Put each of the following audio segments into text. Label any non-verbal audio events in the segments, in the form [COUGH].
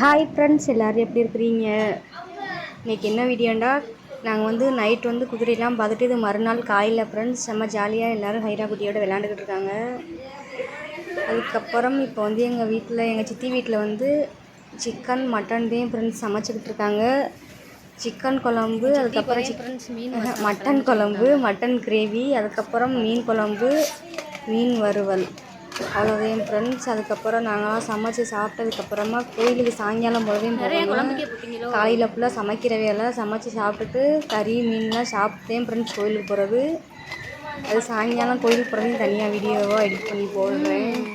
Hi friends எல்லோரும் எப்படி இருக்கிறீங்க? இன்றைக்கி என்ன வீடியோண்டா நாங்கள் வந்து நைட் வந்து குதிரையெல்லாம் பார்த்துட்டு இது மறுநாள் காலையில் ஃப்ரெண்ட்ஸ் செம்ம ஜாலியாக எல்லோரும் ஹைரா குட்டியோட விளாண்டுக்கிட்டு இருக்காங்க. அதுக்கப்புறம் இப்போ வந்து எங்கள் வீட்டில் எங்கள் சித்தி வீட்டில் வந்து சிக்கன் மட்டன் தான் ஃப்ரெண்ட்ஸ் சமைச்சிக்கிட்டு இருக்காங்க. சிக்கன் குழம்பு அதுக்கப்புறம் சிக்கன் மீன் மட்டன் குழம்பு மட்டன் கிரேவி அதுக்கப்புறம் மீன் குழம்பு மீன் வறுவல். அவ்வளோதான் ஃப்ரெண்ட்ஸ் அதுக்கப்புறம் நாங்களாம் சமைச்சு சாப்பிட்டதுக்கப்புறமா கோயிலுக்கு சாயங்காலம் போலவே போகணும் காலையில் ஃபுல்லாக சமைக்கிற வேலை சமைச்சு சாப்பிட்டுட்டு கறி மீன்லாம் சாப்பிட்டேன் ஃப்ரெண்ட்ஸ் கோயிலுக்கு போகிறது அது சாயங்காலம் கோயிலுக்கு போகிறதையும் தனியாக வீடியோவாக எடிட் பண்ணி போடுறேன்.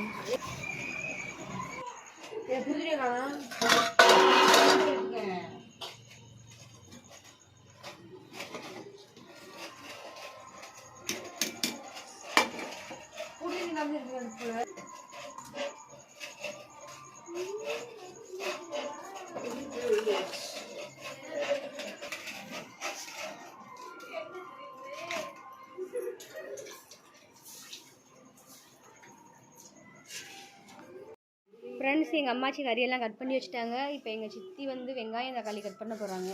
ஃப்ரெண்ட்ஸ் எங்கள் அம்மாச்சி கறியெல்லாம் கட் பண்ணி வச்சுட்டாங்க. இப்போ எங்கள் சித்தி வந்து வெங்காயம் தக்காளி கட் பண்ண போகிறாங்க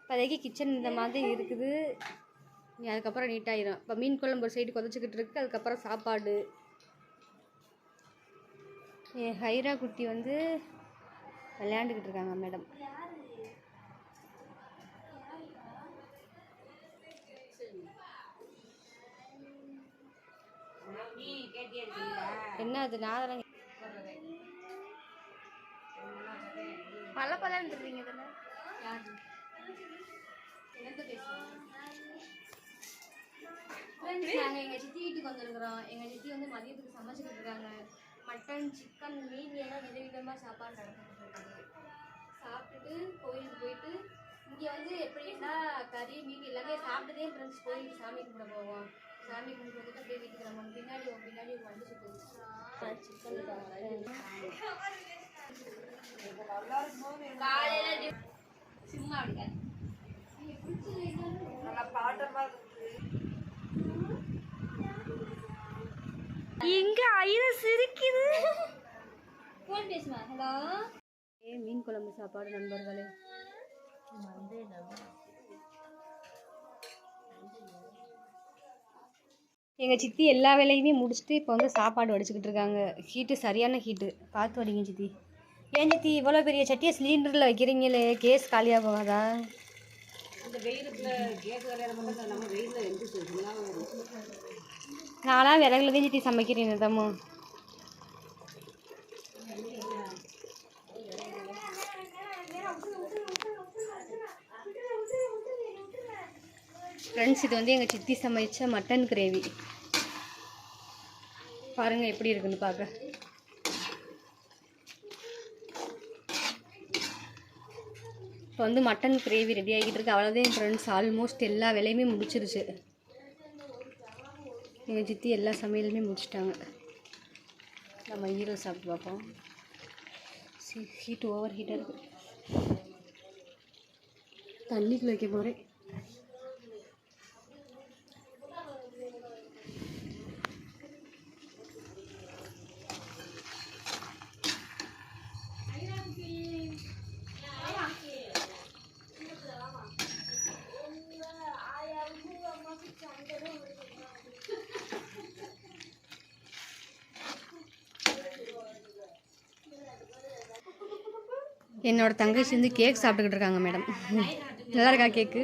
இப்போதைக்கு கிச்சன் இந்த மாதிரி இருக்குது. நீ அதுக்கப்புறம் நீட்டாயிரும் இப்போ மீன் குழம்பு ஒரு சைடு கொதிச்சுக்கிட்டு இருக்கு அதுக்கப்புறம் சாப்பாடு. ஹைரா குட்டி வந்து விளையாண்டுக்கிட்டு இருக்காங்க மேடம் என்ன அது? நான் பல பலன்னு தெரியுங்க இதில் ஃப்ரெண்ட்ஸ் நாங்கள் எங்கள் சித்தி வீட்டுக்கு வந்திருக்கிறோம். எங்கள் சித்தி வந்து மதியத்துக்கு சமைச்சிக்கிட்டு இருக்காங்க. மட்டன் சிக்கன் மீன் எல்லாம் விதவிதமாக சாப்பாடு நடந்துட்டு இருக்காங்க சாப்பிட்டுட்டு கோயிலுக்கு போயிட்டு இங்கே வந்து எப்படின்னா கறி மீன் எல்லாமே சாப்பிட்டுதே ஃப்ரெண்ட்ஸ் கோயிலுக்கு சாமி கும்பிட போவோம். சாமி கும்பிட்டு வந்துட்டு அப்படியே வீட்டுக்கு நம்ம பின்னாடி பின்னாடி ஒரு வண்டி சுற்றுது சிக்கன் காலையில் சும்மா எங்க ஐயா சிரிக்குது. ஃபோன் பேசுமா? ஹலோ ஏ மீன் குழம்பு சாப்பாடு நண்பர்களே. எங்கள் சித்தி எல்லா வேலையுமே முடிச்சுட்டு இப்போ வந்து சாப்பாடு வடிச்சுக்கிட்டு இருக்காங்க. ஹீட்டு சரியான ஹீட்டு பார்த்து வடிங்க சித்தி. ஏன் சித்தி இவ்வளோ பெரிய சட்டியை சிலிண்டரில் வைக்கிறீங்களே? கேஸ் காலியாக போகாதா நான்லாம் விறகுல தான் சித்தி சமைக்கிறேன் தம்மு ஃப்ரெண்ட்ஸ் இது வந்து எங்கள் சித்தி சமைச்ச மட்டன் கிரேவி பாருங்கள் எப்படி இருக்குன்னு பார்க்க இப்போ வந்து மட்டன் கிரேவி ரெடி ஆகிட்டு இருக்கு. அவ்வளோதான் ஃப்ரெண்ட்ஸ் ஆல்மோஸ்ட் எல்லா வேலையுமே முடிச்சிருச்சு. எங்கள் சித்தி எல்லா சமையலுமே முடிச்சிட்டாங்க. நம்ம ஹீரோ சாப்பிட்டு பார்ப்போம். ஹீட் ஓவர் ஹீட்டாக இருக்குது தண்ணிக்குள்ள வைக்க போகிறேன் என்னோட தங்கச்சி வந்து கேக் சாப்பிட்டுக்கிட்டு இருக்காங்க மேடம் நல்லா இருக்கா கேக்கு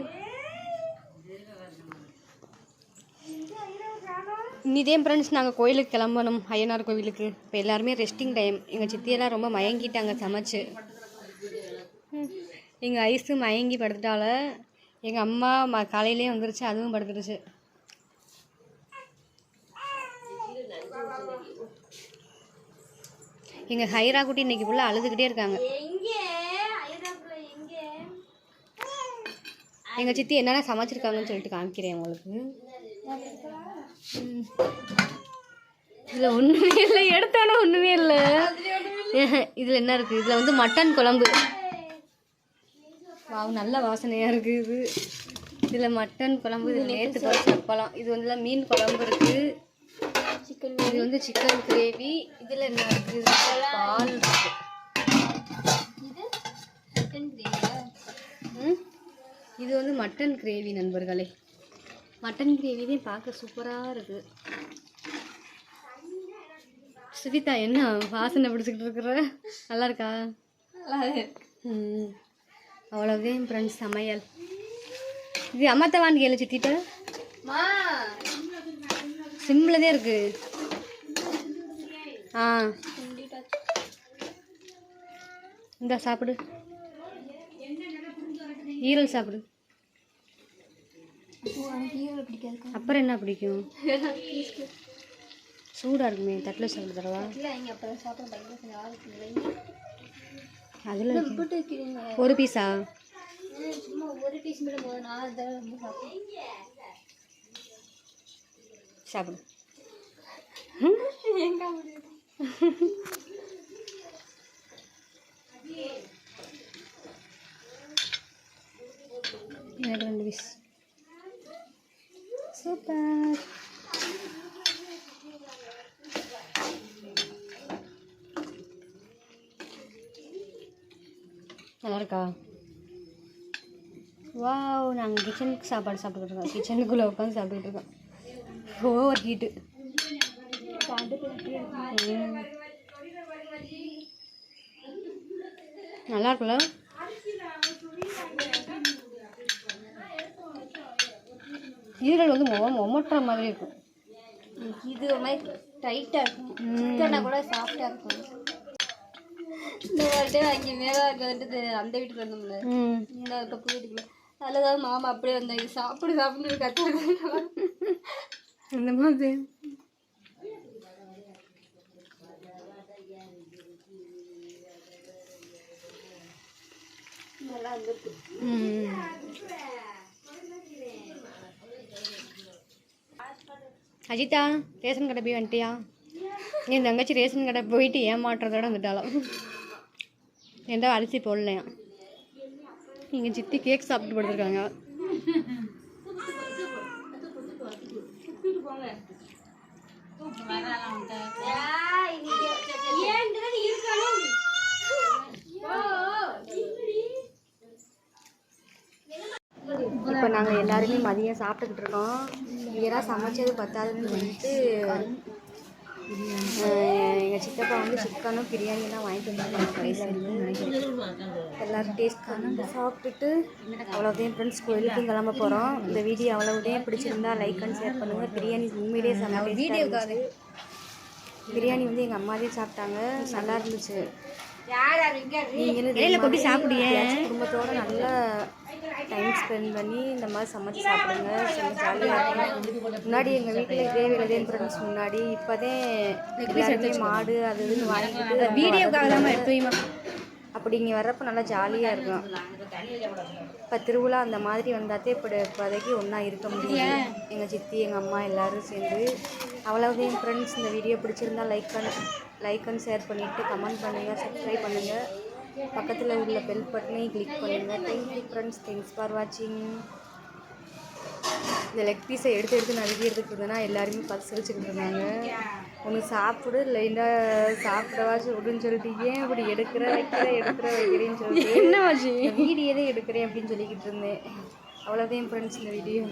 இதே ஃப்ரெண்ட்ஸ் நாங்கள் கோயிலுக்கு கிளம்பணும் ஐயனார் கோவிலுக்கு. இப்போ எல்லாருமே ரெஸ்டிங் டைம் எங்கள் சித்தியெல்லாம் ரொம்ப மயங்கிட்டாங்க சமைச்சு. எங்கள் ஐஸு மயங்கி படுத்துட்டால. எங்கள் அம்மா ம காலையிலே வந்துருச்சு அதுவும் படுத்துருச்சு. எங்கள் ஹைரா குட்டி இன்னைக்கு ஃபுல்லாக அழுதுகிட்டே இருக்காங்க. எங்கள் சித்தி என்னென்ன சமைச்சிருக்காங்கன்னு சொல்லிட்டு காமிக்கிறேன் உங்களுக்கு. இதில் ஒன்றுமே இல்லை. எடுத்தானே ஒன்றுமே இல்லை. இதில் என்ன இருக்குது இதில் வந்து மட்டன் குழம்பு. வாவ் நல்ல வாசனையாக இருக்குது இது. இதில் மட்டன் குழம்பு இது நேற்று பறிச்ச இது வந்து மீன் குழம்பு இருக்குது சிக்கன் இது வந்து சிக்கன் கிரேவி. இதில் என்ன இருக்குது பால் இருக்கு. இது வந்து மட்டன் கிரேவி நண்பர்களே. மட்டன் கிரேவி தான் பார்க்க சூப்பராக இருக்குது சுவிதா என்ன வாசனை பிடிச்சிக்கிட்டு இருக்கிற? நல்லா இருக்கா? ம். அவ்வளோதான் ஃப்ரெண்ட்ஸ் சமையல். இது அம்மாத்த வாண்டி கேளு சித்திட்ட? சிம்மில் தான் இருக்கு. ஆ. இந்த சாப்பிடு. ஈரல் சாப்பிடு. அப்புறம் என்ன பிடிக்கும்? சூடாக இருக்குமே தட்டில் சாப்பிட தரவா அதில் ஒரு பீஸா? சாப்பிடு. எனக்கு ரெண்டு பீஸ் சூப்பர் நல்லா இருக்கா வாவ் நாங்கள் கிச்சனுக்கு சாப்பாடு சாப்பிட்டுட்டு இருக்கோம் கிச்சனுக்குள்ளே உட்காந்து சாப்பிட்டுட்டு இருக்கோம் ஓவர் ஹீட்டு நல்லா இருக்குல்ல ஈரல் வந்து மொ மொமட்டுற மாதிரி இருக்கும். இது ஒரு மாதிரி டைட்டாக இருக்கும். சிக்கனை கூட சாஃப்டாக இருக்கும். இந்த வாட்டி அங்கே மேலே வந்துட்டு அந்த வீட்டுக்கு வந்தோம்ல. இந்த பக்கம் வீட்டுக்குள்ள. அதில் தான் மாமா அப்படியே வந்தாங்க சாப்பிடு சாப்பிடு கற்று இந்த மாதிரி. நல்லா அஜிதா ரேஷன் கடை போய் வந்துட்டியா? என் தங்கச்சி ரேஷன் கடை போயிட்டு ஏமாட்டுறதோட வந்துட்டாலும் எந்த அரிசி போடலையா? எங்கள் சித்தி கேக் சாப்பிட்டு படுத்துருக்காங்க. இப்போ நாங்கள் எல்லாருமே மதியம் சாப்பிட்டுக்கிட்டு இருக்கோம். இதெல்லாம் சமைச்சது பத்தாதுன்னு சொல்லிட்டு எங்கள் சித்தப்பா வந்து சிக்கனும் பிரியாணியெல்லாம் வாங்கிட்டு வந்தாங்க. கடைசியில் எல்லோரும் டேஸ்ட் பண்ணி சாப்பிட்டுட்டு அவ்வளோதையும் ஃப்ரெண்ட்ஸ் கோயிலுக்கும் கிளம்ப போகிறோம் இந்த வீடியோ அவ்வளோதையும் பிடிச்சிருந்தா லைக் அண்ட் ஷேர் பண்ணுங்கள் பிரியாணி உண்மையிலேயே செம்ம வீடியோக்காக பிரியாணி வந்து எங்கள் அம்மாவே சாப்பிட்டாங்க. நல்லா இருந்துச்சு. நீங்களும் கொட்டி சாப்பிடுங்க. குடும்பத்தோட நல்லா டைம் ஸ்பெண்ட் பண்ணி இந்த மாதிரி சமைச்சு சாப்பிடுங்க செம்ம ஜாலியாக இருக்கும் முன்னாடி எங்கள் வீட்டில் இதே விழுதேன் ஃப்ரெண்ட்ஸ் முன்னாடி இப்போதே எல்லாருமே மாடு அது இதுன்னு வாங்கிட்டு வீடியோக்காக தான் எடுத்து அப்படி இங்கே வர்றப்ப நல்லா ஜாலியாக இருக்கும். இப்போ திருவிழா அந்த மாதிரி வந்தாத்தே இப்போ இப்போதைக்கு ஒன்றா இருக்க முடியும் எங்கள் சித்தி எங்கள் அம்மா எல்லாரும் சேர்ந்து அவ்வளவு என் ஃப்ரெண்ட்ஸ் இந்த வீடியோ பிடிச்சிருந்தா லைக் பண்ண லைக் அண்ட் ஷேர் பண்ணிவிட்டு கமெண்ட் பண்ணுங்கள் சப்ஸ்கிரைப் பண்ணுங்கள் பக்கத்தில் உள்ள பெல் பட்டனையும் கிளிக் பண்ணுங்கள் தேங்க்யூ ஃப்ரெண்ட்ஸ் தேங்க்ஸ் ஃபார் வாட்சிங் இந்த லெக் பீஸை எடுத்து எடுத்து நறுக்கிறதுக்கு இருந்தேன்னா எல்லாருமே சிரிச்சுக்கிட்டு இருந்தாங்க. ஒன்று சாப்பிடு இல்லைன்னா சாப்பிடவாச்சும் விடுன்னு சொல்லிட்டு ஏன் இப்படி எடுக்கிற? வைக்கிற எடுக்கிற வைக்கிறேன்னு சொல்லிட்டு [LAUGHS] என்ன ஆச்சு வீடியோ தான் எடுக்கிறேன் அப்படின்னு சொல்லிக்கிட்டு இருந்தேன். அவ்வளோதான் ஃப்ரெண்ட்ஸ் இந்த வீடியோ